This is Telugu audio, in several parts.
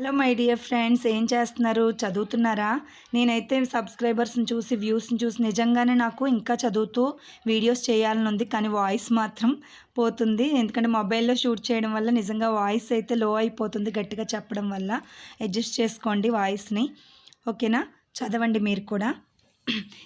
హలో మై డియర్ ఫ్రెండ్స్ ఏం చేస్తున్నారు? చదువుతున్నారా? నేనైతే సబ్స్క్రైబర్స్ని చూసి వ్యూస్ని చూసి నిజంగానే నాకు ఇంకా చదువుతూ వీడియోస్ చేయాలని ఉంది కానీ వాయిస్ మాత్రం పోతుంది. ఎందుకంటే మొబైల్లో షూట్ చేయడం వల్ల నిజంగా వాయిస్ అయితే లో అయిపోతుంది గట్టిగా చెప్పడం వల్ల. అడ్జస్ట్ చేసుకోండి వాయిస్ని ఓకేనా? చదవండి మీరు కూడా.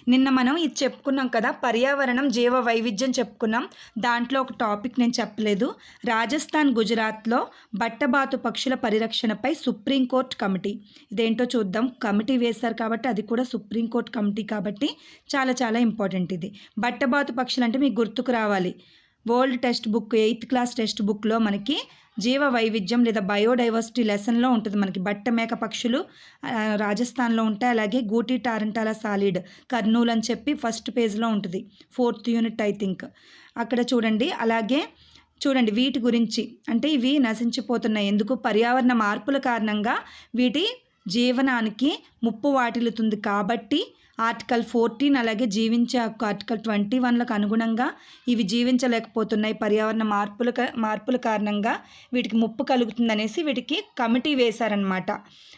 నిన్న మనం ఇది చెప్పుకున్నాం కదా పర్యావరణం జీవ వైవిధ్యం చెప్పుకున్నాం. దాంట్లో ఒక టాపిక్ నేను చెప్పలేదు. రాజస్థాన్ గుజరాత్లో బట్టబాతు పక్షుల పరిరక్షణపై సుప్రీంకోర్టు కమిటీ. ఇదేంటో చూద్దాం. కమిటీ వేశారు కాబట్టి అది కూడా సుప్రీంకోర్టు కమిటీ కాబట్టి చాలా చాలా ఇంపార్టెంట్ ఇది. బట్టబాతు పక్షులు అంటే మీకు గుర్తుకు రావాలి. World text book eighth class text బుక్లో మనకి జీవ వైవిధ్యం లేదా బయోడైవర్సిటీ లెసన్లో ఉంటుంది మనకి. బట్ట మేక పక్షులు రాజస్థాన్లో ఉంటాయి. అలాగే గూటి టారంటాల సాలిడ్ కర్నూలు అని చెప్పి ఫస్ట్ పేజ్లో ఉంటుంది. Fourth unit I think. అక్కడ చూడండి. అలాగే చూడండి వీటి గురించి. అంటే ఇవి నశించిపోతున్నాయి. ఎందుకు? పర్యావరణ మార్పుల కారణంగా వీటి జీవనానికి ముప్పు వాటిల్లుతుంది. కాబట్టి ఆర్టికల్ ఫోర్టీన్ అలాగే జీవించే హక్కు ఆర్టికల్ ట్వంటీ వన్లకు అనుగుణంగా ఇవి జీవించలేకపోతున్నాయి. పర్యావరణ మార్పుల మార్పుల కారణంగా వీటికి ముప్పు కలుగుతుందనేసి వీటికి కమిటీ వేశారనమాట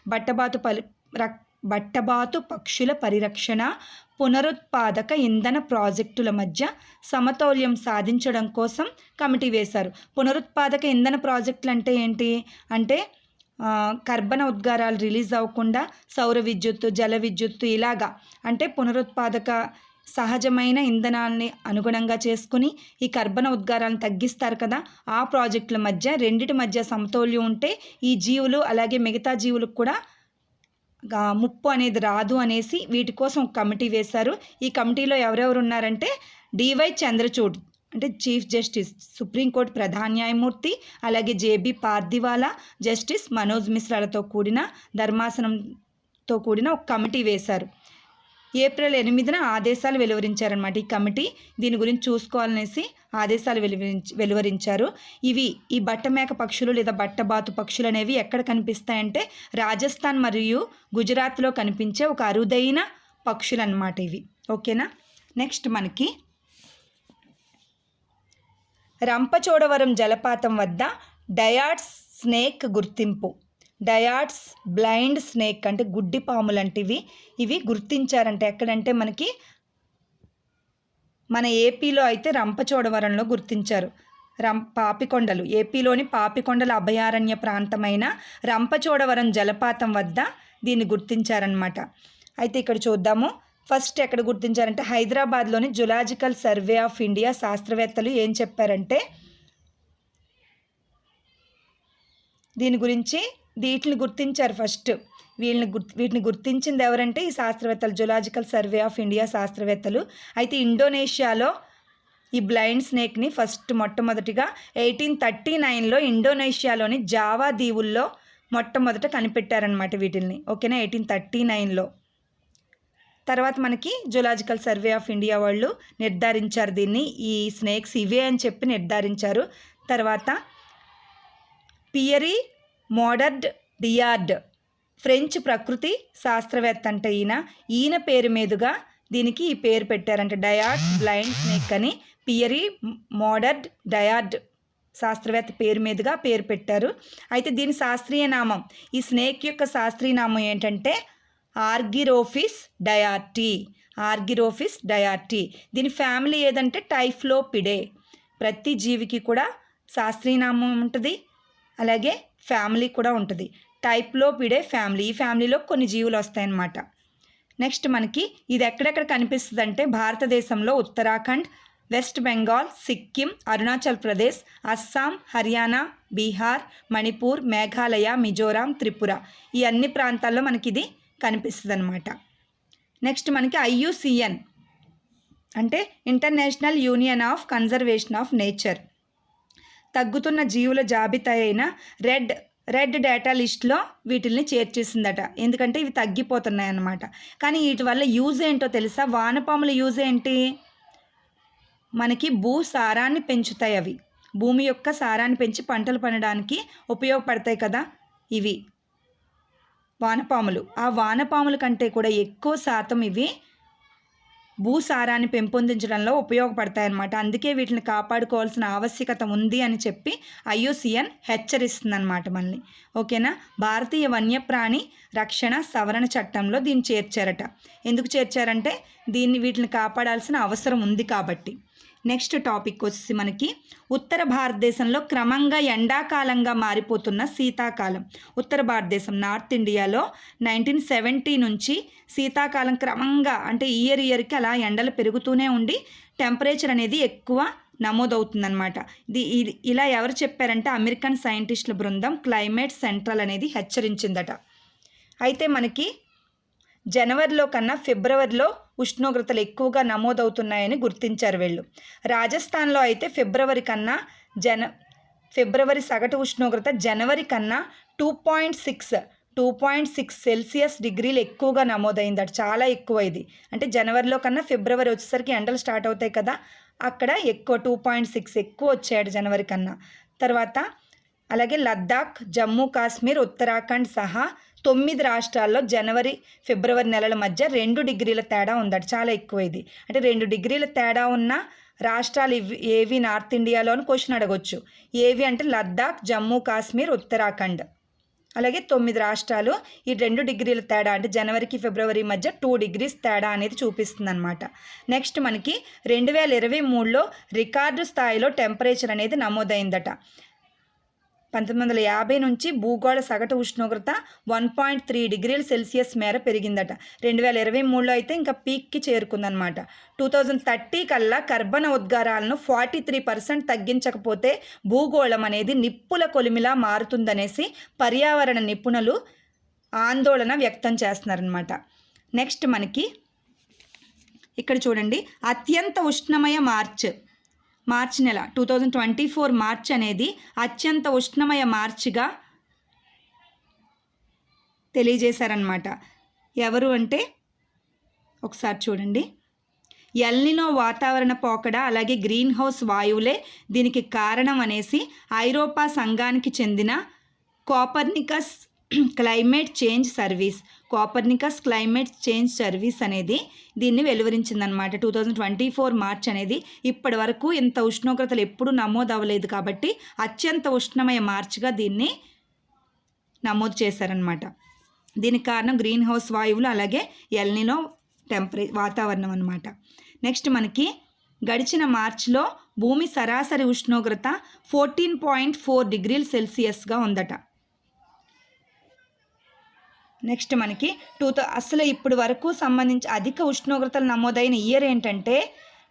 బట్టబాతు పలి రక్ బట్టబాతు పక్షుల పరిరక్షణ పునరుత్పాదక ఇంధన ప్రాజెక్టుల మధ్య సమతౌల్యం సాధించడం కోసం కమిటీ వేశారు. పునరుత్పాదక ఇంధన ప్రాజెక్టులు అంటే ఏంటి? అంటే కర్బన ఉద్గారాలు రిలీజ్ అవ్వకుండా సౌర విద్యుత్తు జల విద్యుత్తు ఇలాగా అంటే పునరుత్పాదక సహజమైన ఇంధనాల్ని అనుగుణంగా చేసుకుని ఈ కర్బన ఉద్గారాలను తగ్గిస్తారు కదా. ఆ ప్రాజెక్టుల మధ్య రెండిటి మధ్య సమతౌల్యం ఉంటే ఈ జీవులు అలాగే మిగతా జీవులకు కూడా ముప్పు అనేది రాదు అనేసి వీటి కోసం కమిటీ వేశారు. ఈ కమిటీలో ఎవరెవరు ఉన్నారంటే డివై చంద్రచూడ్ అంటే చీఫ్ జస్టిస్ సుప్రీంకోర్టు ప్రధాన న్యాయమూర్తి అలాగే జేబీ పార్దివాలా జస్టిస్ మనోజ్ మిశ్రాలతో కూడిన ధర్మాసనంతో కూడిన ఒక కమిటీ వేశారు. ఏప్రిల్ ఎనిమిదిన ఆదేశాలు వెలువరించారనమాట ఈ కమిటీ. దీని గురించి చూసుకోవాలనేసి ఆదేశాలు వెలువరించి వెలువరించారు. ఇవి ఈ బట్టమేక పక్షులు లేదా బట్టబాతు పక్షులు అనేవి ఎక్కడ కనిపిస్తాయంటే రాజస్థాన్ మరియు గుజరాత్లో కనిపించే ఒక అరుదైన పక్షులు అన్నమాట ఇవి. ఓకేనా? నెక్స్ట్ మనకి రంపచోడవరం జలపాతం వద్ద డయాట్స్ స్నేక్ గుర్తింపు. డయాట్స్ బ్లైండ్ స్నేక్ అంటే గుడ్డి పాములు అంటివి ఇవి గుర్తించారంటే. ఎక్కడంటే మనకి మన ఏపీలో అయితే రంపచోడవరంలో గుర్తించారు. రం పాపికొండలు. ఏపీలోని పాపికొండల అభయారణ్య ప్రాంతమైన రంపచోడవరం జలపాతం వద్ద దీన్ని గుర్తించారనమాట అయితే ఇక్కడ చూద్దాము. ఫస్ట్ ఎక్కడ గుర్తించారంటే హైదరాబాద్లోని జులాజికల్ సర్వే ఆఫ్ ఇండియా శాస్త్రవేత్తలు ఏం చెప్పారంటే దీని గురించి వీటిని గుర్తించారు ఫస్ట్. వీళ్ళని గుర్తి వీటిని గుర్తించింది ఎవరంటే ఈ శాస్త్రవేత్తలు జులాజికల్ సర్వే ఆఫ్ ఇండియా శాస్త్రవేత్తలు. అయితే ఇండోనేషియాలో ఈ బ్లైండ్ స్నేక్ని ఫస్ట్ మొట్టమొదటిగా ఎయిటీన్ థర్టీ నైన్లో ఇండోనేషియాలోని జావా దీవుల్లో మొట్టమొదట కనిపెట్టారనమాట వీటిల్ని. ఓకేనా? ఎయిటీన్ థర్టీ నైన్లో. తర్వాత మనకి జులాజికల్ సర్వే ఆఫ్ ఇండియా వాళ్ళు నిర్ధారించారు దీన్ని. ఈ స్నేక్స్ ఇవే అని చెప్పి నిర్ధారించారు. తర్వాత పియరీ మోడర్డ్ డియార్డ్ ఫ్రెంచ్ ప్రకృతి శాస్త్రవేత్త అంటే ఈయన. ఈయన పేరు మీదుగా దీనికి ఈ పేరు పెట్టారంటే. డయార్డ్ బ్లైండ్ స్నేక్ అని పియరీ మోడర్డ్ డయార్డ్ శాస్త్రవేత్త పేరు మీదుగా పేరు పెట్టారు. అయితే దీని శాస్త్రీయ నామం ఈ స్నేక్ యొక్క శాస్త్రీయ నామం ఏంటంటే ఆర్గిరోఫిస్ డయార్టీ. ఆర్గిరోఫిస్ డయార్టీ. దీని ఫ్యామిలీ ఏదంటే టైఫ్లోపిడే. ప్రతి జీవికి కూడా శాస్త్రీయనామం ఉంటుంది. అలాగే ఫ్యామిలీ కూడా ఉంటుంది. Typhlopidae family. ఈ ఫ్యామిలీలో కొన్ని జీవులు వస్తాయన్నమాట. నెక్స్ట్ మనకి ఇది ఎక్కడెక్కడ కనిపిస్తుంది అంటే భారతదేశంలో ఉత్తరాఖండ్ వెస్ట్ బెంగాల్ సిక్కిం అరుణాచల్ ప్రదేశ్ అస్సాం హర్యానా బీహార్ మణిపూర్ మేఘాలయ మిజోరాం త్రిపుర. ఈ అన్ని ప్రాంతాల్లో మనకి ఇది కనిపిస్తుంది అనమాట నెక్స్ట్ మనకి ఐయుసిఎన్ అంటే international union of conservation of nature. తగ్గుతున్న జీవుల జాబితా అయిన రెడ్ రెడ్ డేటా లిస్ట్లో వీటిల్ని చేర్చేసిందట ఎందుకంటే ఇవి తగ్గిపోతున్నాయి అన్నమాట కానీ వీటి వల్ల యూజ్ ఏంటో తెలుసా? వానపాముల యూజ్ ఏంటి? మనకి భూ సారాన్ని పెంచుతాయి అవి. భూమి యొక్క సారాన్ని పెంచి పంటలు పండడానికి ఉపయోగపడతాయి కదా ఇవి. వానపాములు. ఆ వానపాముల కంటే కూడా ఎక్కువ శాతం ఇవి భూసారాన్ని పెంపొందించడంలో ఉపయోగపడతాయన్నమాట. అందుకే వీటిని కాపాడుకోవాల్సిన ఆవశ్యకత ఉంది అని చెప్పి ఐయుసిఎన్ హెచ్చరిస్తుందన్నమాట మళ్ళీ ఓకేనా? భారతీయ వన్యప్రాణి రక్షణ సవరణ చట్టంలో దీన్ని చేర్చారట. ఎందుకు చేర్చారంటే దీన్ని వీటిని కాపాడాల్సిన అవసరం ఉంది కాబట్టి. నెక్స్ట్ టాపిక్ వచ్చి మనకి ఉత్తర భారతదేశంలో క్రమంగా ఎండాకాలంగా మారిపోతున్న శీతాకాలం. ఉత్తర భారతదేశం నార్త్ ఇండియాలో నైన్టీన్ సెవెంటీ నుంచి శీతాకాలం క్రమంగా అంటే ఇయర్ ఇయర్కి అలా ఎండలు పెరుగుతూనే ఉండి టెంపరేచర్ అనేది ఎక్కువ నమోదవుతుందన్నమాట. ఇది ఇది ఇలా ఎవరు చెప్పారంటే అమెరికన్ సైంటిస్టుల బృందం క్లైమేట్ సెంట్రల్ అనేది హెచ్చరించిందట. అయితే మనకి జనవరిలో కన్నా ఫిబ్రవరిలో ఉష్ణోగ్రతలు ఎక్కువగా నమోదవుతున్నాయని గుర్తించారు వీళ్ళు. రాజస్థాన్లో అయితే ఫిబ్రవరి కన్నా జన ఫిబ్రవరి సగటు ఉష్ణోగ్రత జనవరి కన్నా two point six two point six Celsius డిగ్రీలు ఎక్కువగా నమోదైందట. చాలా ఎక్కువ ఇది. అంటే జనవరిలో కన్నా ఫిబ్రవరి వచ్చేసరికి ఎండలు స్టార్ట్ అవుతాయి కదా అక్కడ ఎక్కువ టూ పాయింట్ సిక్స్ ఎక్కువ వచ్చాయట జనవరి కన్నా. తర్వాత అలాగే లద్దాఖ్ జమ్మూ కాశ్మీర్ ఉత్తరాఖండ్ సహా తొమ్మిది రాష్ట్రాల్లో జనవరి ఫిబ్రవరి నెలల మధ్య రెండు డిగ్రీల తేడా ఉందట. చాలా ఎక్కువ ఇది. అంటే రెండు డిగ్రీల తేడా ఉన్న రాష్ట్రాలు ఇవి ఏవి నార్త్ ఇండియాలోని క్వశ్చన్ అడగొచ్చు. ఏవి అంటే లద్దాఖ్ జమ్మూ కాశ్మీర్ ఉత్తరాఖండ్. అలాగే తొమ్మిది రాష్ట్రాలు ఈ రెండు డిగ్రీల తేడా అంటే జనవరికి ఫిబ్రవరి మధ్య టూ డిగ్రీస్ తేడా అనేది చూపిస్తుంది అనమాట నెక్స్ట్ మనకి రెండు వేల ఇరవై మూడులో రికార్డు స్థాయిలో టెంపరేచర్ అనేది నమోదైందట. పంతొమ్మిది వందల యాభై నుంచి భూగోళ సగటు ఉష్ణోగ్రత వన్ పాయింట్ త్రీ డిగ్రీల సెల్సియస్ మేర పెరిగిందట. రెండు వేల ఇరవై మూడులో అయితే ఇంకా పీక్కి చేరుకుందనమాట టూ థౌజండ్ థర్టీ కల్లా కర్బన ఉద్గారాలను ఫార్టీ త్రీ పర్సెంట్ తగ్గించకపోతే భూగోళం అనేది నిప్పుల కొలిమిలా మారుతుందనేసి పర్యావరణ నిపుణులు ఆందోళన వ్యక్తం చేస్తున్నారనమాట నెక్స్ట్ మనకి ఇక్కడ చూడండి. అత్యంత ఉష్ణమయ మార్చ్ మార్చ్ నెల. Two thousand twenty four March అనేది అత్యంత ఉష్ణమయ మార్చిగా తెలియజేశారనమాట ఎవరు అంటే? ఒకసారి చూడండి. ఎల్నినో వాతావరణ పోకడ అలాగే గ్రీన్ హౌస్ వాయువులే దీనికి కారణం అనేసి ఐరోపా సంఘానికి చెందిన Copernicus climate change service Copernicus climate change service అనేది దీన్ని వెలువరించిందనమాట two thousand twenty four March అనేది ఇప్పటి వరకు ఇంత ఉష్ణోగ్రతలు ఎప్పుడూ నమోదు అవ్వలేదు కాబట్టి అత్యంత ఉష్ణమయ మార్చ్గా దీన్ని నమోదు చేశారనమాట దీనికి కారణం గ్రీన్ హౌస్ వాయువులు అలాగే ఎల్నినో టెంపరే వాతావరణం అనమాట నెక్స్ట్ మనకి గడిచిన మార్చిలో భూమి సరాసరి ఉష్ణోగ్రత ఫోర్టీన్ పాయింట్ ఫోర్ డిగ్రీల సెల్సియస్గా ఉందట. నెక్స్ట్ మనకి టూ థౌ అసలు ఇప్పుడు వరకు సంబంధించి అధిక ఉష్ణోగ్రతలు నమోదైన ఇయర్ ఏంటంటే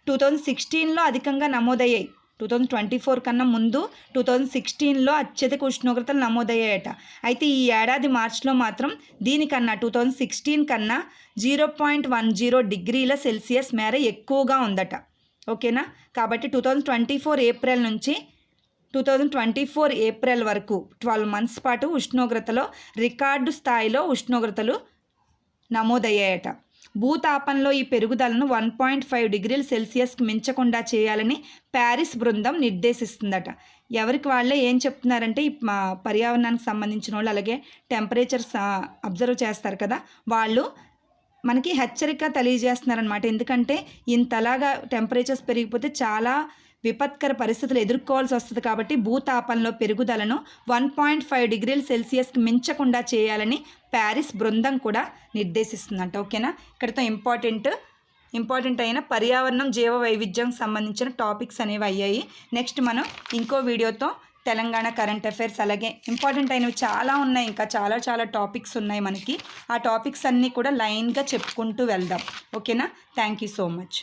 టూ థౌజండ్ సిక్స్టీన్లో అధికంగా నమోదయ్యాయి. టూ థౌజండ్ ట్వంటీ ఫోర్ కన్నా ముందు టూ థౌజండ్ సిక్స్టీన్లో అత్యధిక ఉష్ణోగ్రతలు నమోదయ్యాయట. అయితే ఈ ఏడాది మార్చిలో మాత్రం దీనికన్నా టూ థౌజండ్ సిక్స్టీన్ కన్నా జీరో పాయింట్ వన్ జీరో డిగ్రీల సెల్సియస్ మేర ఎక్కువగా ఉందట. ఓకేనా? కాబట్టి two thousand twenty four April నుంచి two thousand twenty four April వరకు ట్వెల్వ్ మంత్స్ పాటు ఉష్ణోగ్రతలో రికార్డు స్థాయిలో ఉష్ణోగ్రతలు నమోదయ్యాయట. భూతాపంలో ఈ పెరుగుదలను వన్ పాయింట్ ఫైవ్ డిగ్రీల సెల్సియస్కి మించకుండా చేయాలని ప్యారిస్ బృందం నిర్దేశిస్తుందట. ఎవరికి వాళ్ళే ఏం చెప్తున్నారంటే ఈ మా పర్యావరణానికి సంబంధించిన వాళ్ళు అలాగే టెంపరేచర్స్ అబ్జర్వ్ చేస్తారు కదా వాళ్ళు మనకి హెచ్చరిక తెలియజేస్తున్నారనమాట ఎందుకంటే ఇంతలాగా టెంపరేచర్స్ పెరిగిపోతే చాలా విపత్కర పరిస్థితులు ఎదుర్కోవాల్సి వస్తుంది కాబట్టి భూతాపంలో పెరుగుదలను వన్ పాయింట్ ఫైవ్ డిగ్రీల సెల్సియస్కి మించకుండా చేయాలని ప్యారిస్ బృందం కూడా నిర్దేశిస్తుందంట. ఓకేనా? ఇక్కడతో ఇంపార్టెంట్ ఇంపార్టెంట్ అయిన పర్యావరణం జీవ వైవిధ్యం సంబంధించిన టాపిక్స్ అనేవి అయ్యాయి. నెక్స్ట్ మనం ఇంకో వీడియోతో తెలంగాణ కరెంట్ అఫైర్స్ అలాగే ఇంపార్టెంట్ అయినవి చాలా ఉన్నాయి. ఇంకా చాలా చాలా టాపిక్స్ ఉన్నాయి మనకి. ఆ టాపిక్స్ అన్నీ కూడా లైన్గా చెప్పుకుంటూ వెళ్దాం. ఓకేనా? Thank you so much.